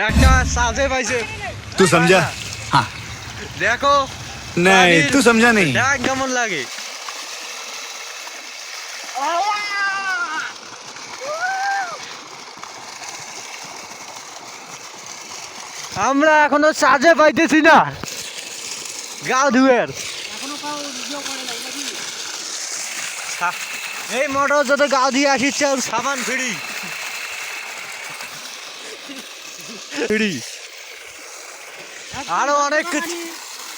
একটা সাজে পাইছে तू समझा हाँ দেখো नहीं পানির- तू समझा नहीं দেখ কেমন লাগে আমরা এখনো সাজে পাইতেছি না গা ধুয়ের সা- এই মোটর যদি গা দিয়ে আসিচ্ছে ওর সাবান ফিরি আরও অনেক কিছু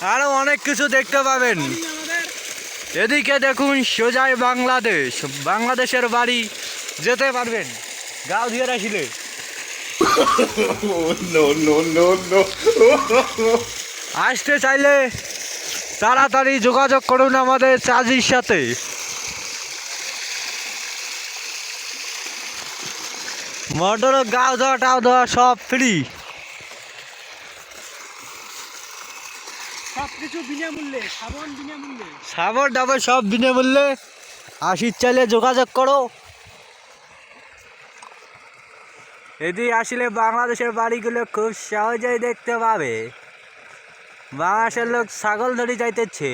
আরও অনেক কিছু দেখতে পাবেন। এদিকে দেখুন সোজায় বাংলাদেশ। বাংলাদেশের বাড়ি যেতে পারবেন। গাও দিয়ে রাখিলে। আসতে চাইলে তাড়াতাড়ি যোগাযোগ করুন আমাদের চাজির সাথে। মোটর গাও দেওয়া টাও দেওয়া সব ফ্রি সবকিছু বিনামূল্যে সাবান বিনামূল্যে। সাবর ডাবর সব বিনামূল্যে। আসির চাইলে যোগাযোগ করো। এদি আসলে বাংলাদেশের বাড়িগুলো খুব সহজেই দেখতে পাবে। বাংলাদেশের লোক ছাগল ধরে যাইতেছে।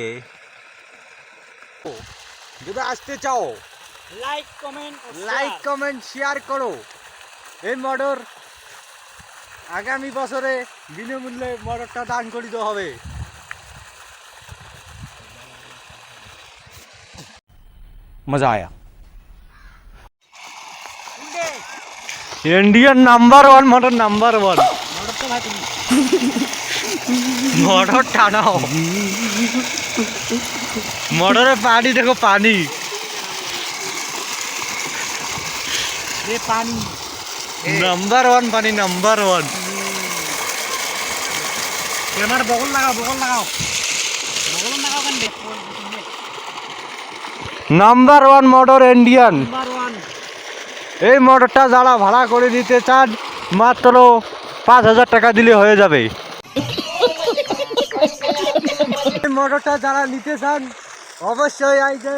যদি আসতে চাও like comment like comment share করো। এই মটর আগামী বছরে বিনামূল্যে মটরটা দান করিতে হবে। মজা আয়া। Indian number one motor number one motor টানাও। মটরে পানি দেখো পানি। পানি। নাম্বার ওয়ান পানি নাম্বার ওয়ান ক্যামেরা বগল লাগাও বগল লাগাও। বগল লাগাও কেন নাম্বার ওয়ান মোটর ইন্ডিয়ান এই মোটরটা যারা ভাড়া করে দিতে চান মাত্র পাঁচ হাজার টাকা দিলে হয়ে যাবে। এই মোটরটা যারা নিতে চান অবশ্যই আই যে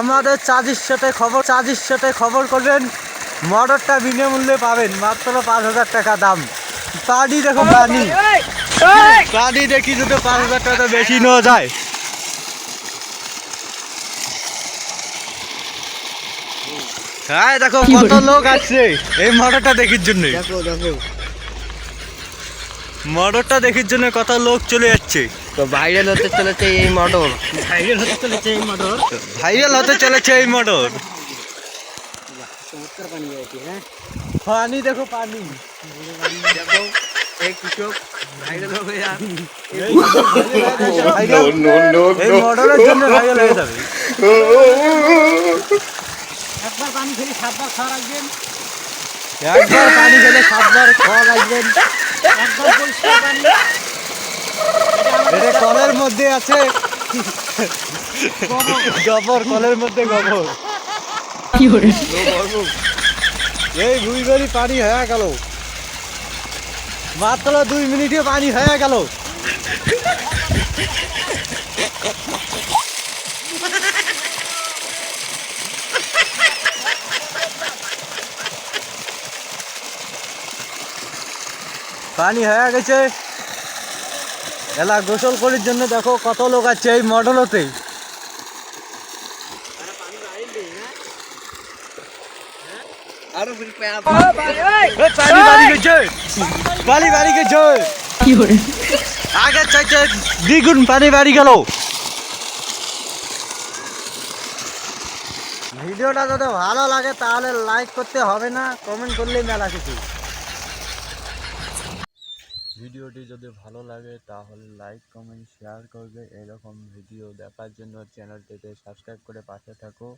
আমাদের চার্জির সাথে খবর চাজির সাথে খবর করবেন। মটরটা বিনামূল্যে পাবেন মাত্র পাঁচ হাজার টাকা দাম। পানি দেখো পানি পানি দেখি যদি পাঁচ হাজার টাকা বেশি নেওয়া যায়। হ্যাঁ দেখো কত লোক আসছে এই মটরটা দেখির জন্যে। মটরটা দেখির জন্য কত লোক চলে যাচ্ছে। তো ভাইরাল হতে চলেছে এই মটর ভাইরাল হতে চলেছে এই মটর ভাইরাল হতে চলেছে এই মটর चमत्कार पानी जाती है পানি দেখো পানি দেখো এই কৃষক ভাইরাল হবে আর ভাইরাল नो नो এই মোটরের জন্য ভাইরাল হয়ে যাবে একবার পানি খেলে সাতবার খাওয়া রাখবেন একবার পানি খেলে সাতবার খাওয়া লাগবেন একবার পরিষ্কার পানি এটা কলের মধ্যে আছে গোবর কলের মধ্যে গোবর এই ভুইবাড়ি পানি হয়ে গেল। মাত্র দুই মিনিটে পানি হয়ে গেল। পানি হয়ে গেছে। এলা গোসল করার জন্য দেখো কত লোক আছে এই মডেলতে। আরও আগে চাইতে দ্বিগুণ পানি বাড়ি গেল। ভিডিওটা যদি ভালো লাগে তাহলে লাইক করতে হবে না কমেন্ট করলেই মেলা কিছু। ভিডিওটি যদি ভালো লাগে তাহলে লাইক কমেন্ট শেয়ার করবে। এরকম ভিডিও দেখার জন্য চ্যানেলটিতে সাবস্ক্রাইব করে পাশে থাকো।